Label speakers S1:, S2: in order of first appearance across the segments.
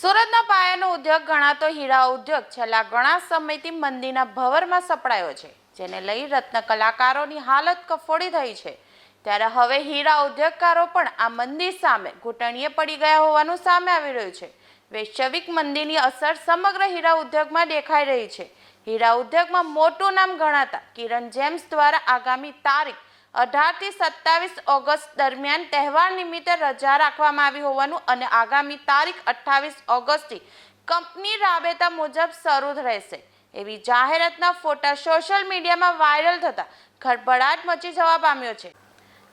S1: સુરતનો પાયાનો ઉદ્યોગ ગણાતો હીરા ઉદ્યોગ છેલ્લા ઘણા સમયથી મંદીના ભવરમાં સપડાયો છે, જેને લઈ રત્ન કલાકારોની હાલત કફોડી થઈ છે. ત્યારે હવે હીરા ઉદ્યોગકારો પણ આ મંદી સામે ઘૂંટણીએ પડી ગયા હોવાનું સામે આવી રહ્યું છે. વૈશ્વિક મંદીની અસર સમગ્ર હીરા ઉદ્યોગમાં દેખાઈ રહી છે. હીરા ઉદ્યોગમાં મોટું નામ ગણાતા કિરણ જેમ્સ દ્વારા આગામી તારીખ અઢારથી સત્તાવીસ ઓગસ્ટ દરમિયાન તહેવાર નિમિત્તે રજા રાખવામાં આવી હોવાનું અને આગામી તારીખ અઠ્ઠાવીસ ઓગસ્ટથી કંપની રાબેતા મુજબ શરૂ રહેશે. એવી જાહેરાતના ફોટા સોશિયલ મીડિયામાં વાયરલ થતા ખળભળાટ મચી જવા પામ્યો છે.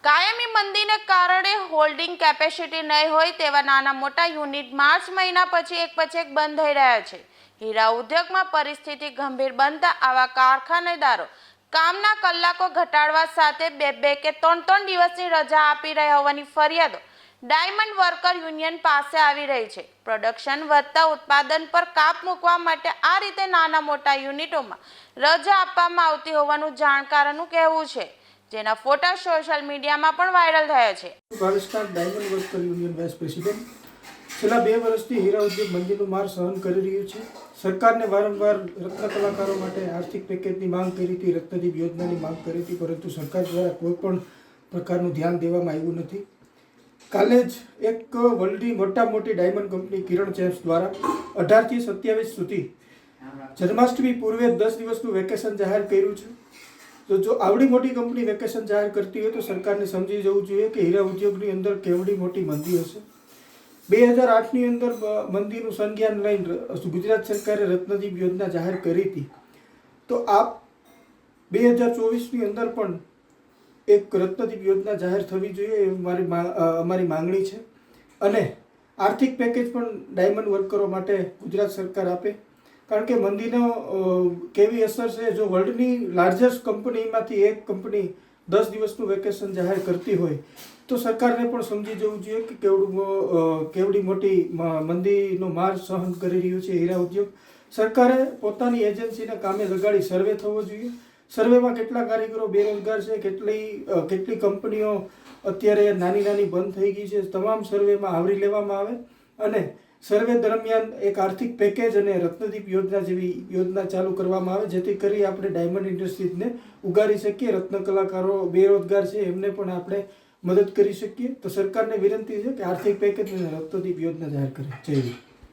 S1: કાયમી મંદીને કારણે હોલ્ડિંગ કેપેસિટી નહીં હોય તેવા નાના મોટા યુનિટ માર્ચ મહિના પછી એક પછી એક બંધ થઈ રહ્યા છે. હીરા ઉદ્યોગમાં પરિસ્થિતિ ગંભીર બનતા આવા કારખાનેદારો કામના કલાકો ઘટાડવા સાથે બે બે કે ત્રણ ત્રણ દિવસની રજા આપી રહ્યા હોવાની ફરિયાદો ડાયમંડ વર્કર યુનિયન પાસે આવી રહી છે. પ્રોડક્શન વધતા ઉત્પાદન પર કાપ મૂકવા માટે આ રીતે નાના મોટા યુનિટોમાં રજા આપવામાં આવતી હોવાનું જાણકારોનું કહેવું છે, જેના ફોટા સોશિયલ મીડિયામાં પણ વાયરલ થયા છે.
S2: Diamond worker union vice president છેલ્લા બે વર્ષથી હીરા ઉદ્યોગ મંદીનું માર સહન કરી રહ્યું છે. સરકારને વારંવાર રત્ન કલાકારો માટે આર્થિક પેકેજની માંગ કરી હતી, રત્નદીપ યોજનાની માંગ કરી હતી, પરંતુ સરકાર દ્વારા કોઈ પણ પ્રકારનું ધ્યાન દેવામાં આવ્યું નથી. કાલે જ એક વર્લ્ડની મોટા મોટી ડાયમંડ કંપની કિરણ ચેમ્સ દ્વારા અઢારથી સત્યાવીસ સુધી જન્માષ્ટમી પૂર્વે દસ દિવસનું વેકેશન જાહેર કર્યું છે. તો જો આવડી મોટી કંપની વેકેશન જાહેર કરતી હોય તો સરકારને સમજી જવું જોઈએ કે હીરા ઉદ્યોગની અંદર કેવડી મોટી મંદી હશે. બે હજાર આઠની અંદર મંદિરનું સંજ્ઞાન લઈને ગુજરાત સરકારે રત્નદીપ યોજના જાહેર કરી હતી. તો આ બે હજાર ચોવીસની અંદર પણ એક રત્નદીપ યોજના જાહેર થવી જોઈએ એ મારી અમારી માંગણી છે. અને આર્થિક પેકેજ પણ ડાયમંડ વર્કરો માટે ગુજરાત સરકાર આપે. કારણ કે મંદીનો કેવી અસર છે? જો વર્લ્ડની લાર્જેસ્ટ કંપનીમાંથી એક કંપની દસ દિવસનું વેકેશન જાહેર કરતી હોય, તો સરકારને પણ સમજી જવું જોઈએ કે કેવડું કેવડી મોટી મંદીનો માર સહન કરી રહ્યું છે હીરા ઉદ્યોગ. સરકારે પોતાની એજન્સીને કામે લગાડી સર્વે થવો જોઈએ. સર્વેમાં કેટલા કારીગરો બેરોજગાર છે, કેટલી કેટલી કંપનીઓ અત્યારે નાની નાની બંધ થઈ ગઈ છે, તમામ સર્વેમાં આવરી લેવામાં આવે. અને સર્વે દરમિયાન એક આર્થિક પેકેજ અને રત્નદીપ યોજના જેવી યોજના ચાલુ કરવામાં આવે, જેથી કરી આપણે ડાયમંડ ઇન્ડસ્ટ્રીઝને ઉગારી શકીએ. રત્ન કલાકારો બેરોજગાર છે, એમને પણ આપણે મદદ કરી શકીએ. તો સરકારને વિનંતી છે કે આર્થિક પેકેજ અને રત્નદીપ યોજના જાહેર કરે. જય